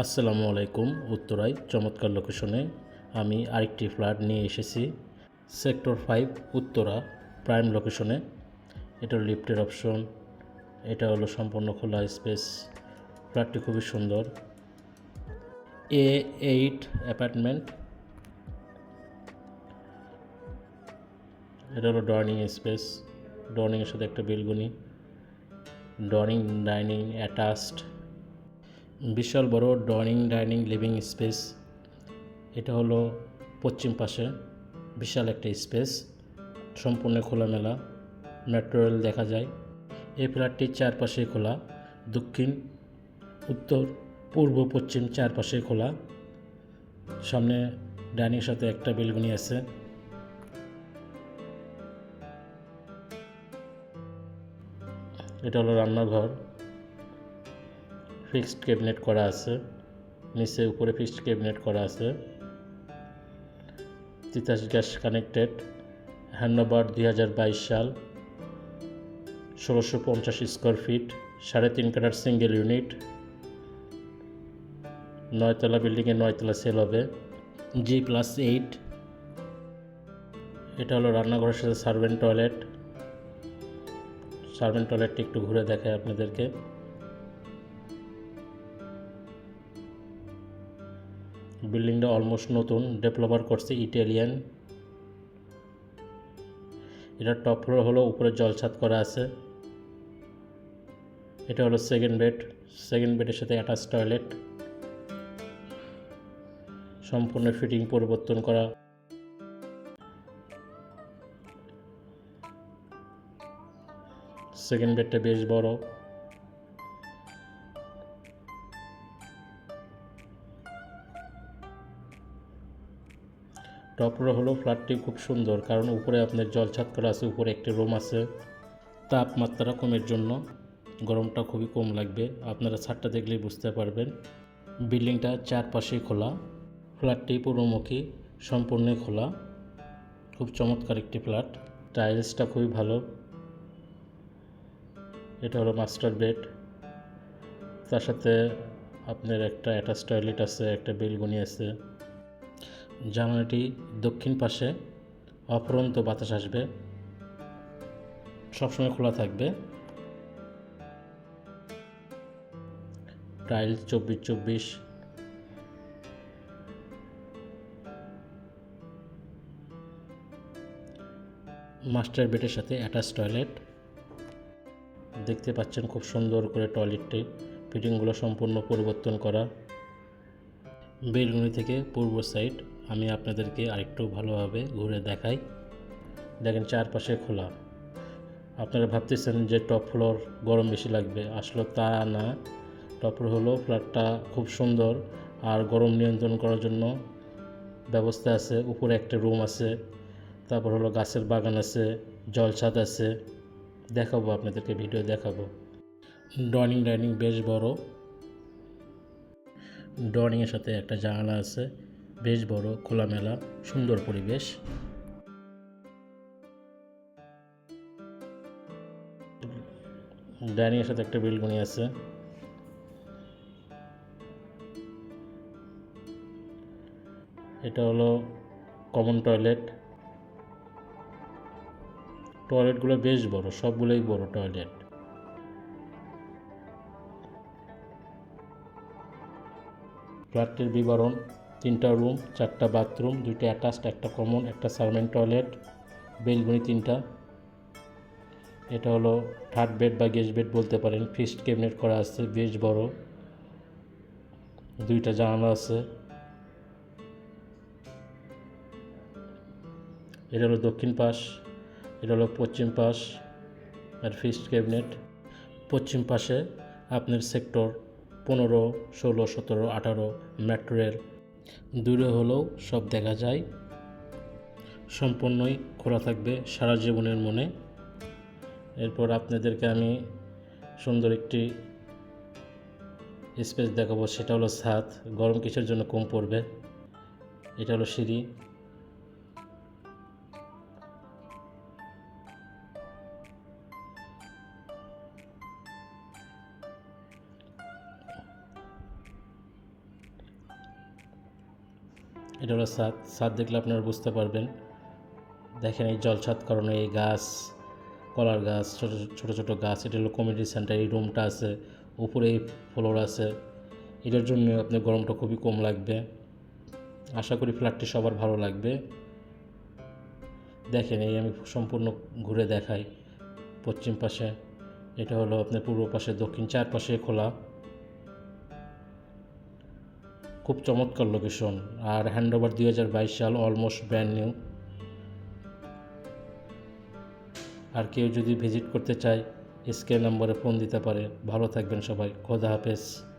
আসসালামু আলাইকুম, উত্তরায় চমৎকার লোকেশনে আমি আরেকটি ফ্ল্যাট নিয়ে এসেছি সেক্টর ফাইভ উত্তরা প্রাইম লোকেশনে এটা লিফটের অপশন এটা হলো সম্পূর্ণ খোলা স্পেস ফ্ল্যাটটি খুবই সুন্দর। এ এইট অ্যাপার্টমেন্ট এটা হলো ডর্নিং স্পেস ডর্নিংয়ের সাথে একটা বেলগুনি ডর্নিং ডাইনিং অ্যাটাচড বিশাল বড় ডর্নিং ডাইনিং, লিভিং স্পেস। এটা হলো পশ্চিম পাশে বিশাল একটা স্পেস। সম্পূর্ণ খোলামেলা মেট্রো রেল দেখা যায়। এই ফ্ল্যাটটির চারপাশে খোলা, দক্ষিণ, উত্তর, পূর্ব, পশ্চিম চারপাশে খোলা। সামনে ডাইনিংয়ের সাথে একটা বেলগুনি আছে। এটা হলো রান্নাঘর। ফিক্সড ক্যাবিনেট করা আছে, নিচে উপরে ফিক্সড ক্যাবিনেট করা আছে। তিতাস গ্যাস কানেক্টেড, হ্যান্ডওভার দুই হাজার বাইশ সাল, ষোলোশো পঞ্চাশ স্কোয়ার ফিট, সাড়ে তিন কাটার সিঙ্গেল ইউনিট। নয়তলা বিল্ডিংয়ে নয়তলা সেল হবে জি প্লাস এইট এটা হলো রান্নাঘরের সাথে সার্ভেন্ট টয়লেট। সার্ভেন্ট টয়লেটটি একটু ঘুরে দেখায় আপনাদেরকে। বিল্ডিংটা অলমোস্ট নতুন, ডেভেলপার করছে ইটালিয়ান। এটা টপ ফ্লোর হলো, উপরে জলছাদ করা আছে। এটা হলো সেকেন্ড বেড সেকেন্ড বেডের সাথে অ্যাটাচ টয়লেট সম্পূর্ণ ফিটিং পরিবর্তন করা। সেকেন্ড বেডটা বেশ বড়। টপ ফ্লোর হলো ফ্ল্যাটটি খুব সুন্দর, কারণ উপরে আপনার জল ছাদ করা আছে, উপরে একটি রুম আছে। তাপমাত্রা কমের জন্য গরমটা খুবই কম লাগবে, আপনারা ছাদটা দেখলেই বুঝতে পারবেন। বিল্ডিংটা চারপাশেই খোলা ফ্ল্যাটটি পূর্বমুখী সম্পূর্ণ খোলা। খুব চমৎকার একটি ফ্ল্যাট, টাইলসটা খুবই ভালো। এটা হলো মাস্টার বেড। তার সাথে আপনার একটা অ্যাটাচ টয়লেট আছে, একটা বেলগুনি আছে। জানালাটি দক্ষিণ পাশে অপরন্ত বাতাস আসবে, সবসময় খোলা থাকবে। টাইল চব্বিশ চব্বিশ। মাস্টার বেডের সাথে অ্যাটাচ টয়লেট। দেখতে পাচ্ছেন খুব সুন্দর করে টয়লেটটি, ফিটিংগুলো সম্পূর্ণ পরিবর্তন করা। বেলগুনি থেকে পূর্ব সাইড আমি আপনাদেরকে আরেকটু ভালোভাবে ঘুরে দেখাই। দেখেন চারপাশে খোলা। আপনারা ভাবতেছেন যে টপ ফ্লোর গরম বেশি লাগবে। আসলে তা না। টপ ফ্লোর হলো ফ্ল্যাটটা খুব সুন্দর আর গরম নিয়ন্ত্রণ করার জন্য ব্যবস্থা আছে। উপরে একটা রুম আছে। তারপর হলো গাছের বাগান আছে, জলছাদ আছে। দেখাবো, আপনাদেরকে ভিডিও দেখাবো। ডর্নিং ডাইনিং বেশ বড়। ডর্নিংয়ের সাথে একটা জানালা আছে। বেশ বড় খোলামেলা, সুন্দর পরিবেশ। ডাইনিংয়ের সাথে একটা বেলকনি আছে। এটা হলো কমন টয়লেট। টয়লেটগুলো বেশ বড়, সবগুলোই বড় টয়লেট। ফ্ল্যাটের বিবরণ। তিনটা রুম, চারটা বাথরুম, দুইটা অ্যাটাচড, একটা কমন, একটা সার্ভেন্ট টয়লেট বেলগুনি তিনটা। এটা হলো থার্ড বেড বা গেস্ট বেড বলতে পারেন। ফিস্ট ক্যাবিনেট করা আছে, বেশ বড়। দুইটা জানালা আছে। এটা হলো দক্ষিণ পাশ, এটা হলো পশ্চিম পাশ আর ফিস্ট ক্যাবিনেট। পশ্চিম পাশে আপনার সেক্টর পনেরো, ষোলো, সতেরো, আঠারো, মেট্রো রেল। দূরে হলেও সব দেখা যায়। সম্পূর্ণই খোলা থাকবে সারা জীবনের মনে। এরপর আপনাদেরকে আমি সুন্দর একটি স্পেস দেখাবো, সেটা হলো ছাদ। গরম কিসের জন্য কম পড়বে? এটা হলো সিঁড়ি। এটা হলো ছাদ ছাদ দেখলে আপনারা বুঝতে পারবেন। দেখেন এই জল ছাদ কারণে এই গাছ, কলার গাছ, ছোটো ছোটো ছোটো গাছ, এটা হলো কমিউনিটি সেন্টার এই রুমটা আছে, উপরে এই ফ্লোর আছে। এটার জন্য আপনার গরমটা খুবই কম লাগবে। আশা করি ফ্ল্যাটটি সবার ভালো লাগবে। দেখেন এই আমি সম্পূর্ণ ঘুরে দেখাই। পশ্চিম পাশে, এটা হলো আপনার পূর্ব পাশে, দক্ষিণ চার পাশে খোলা। খুব চমৎকার লোকেশন আর হ্যান্ড ওভার দুই হাজার বাইশ সাল অলমোস্ট ব্র্যান্ড নিউ আর কেউ যদি ভিজিট করতে চায় স্ক্রিন নম্বরে ফোন দিতে পারে। ভালো থাকবেন সবাই। খোদা হাফেজ।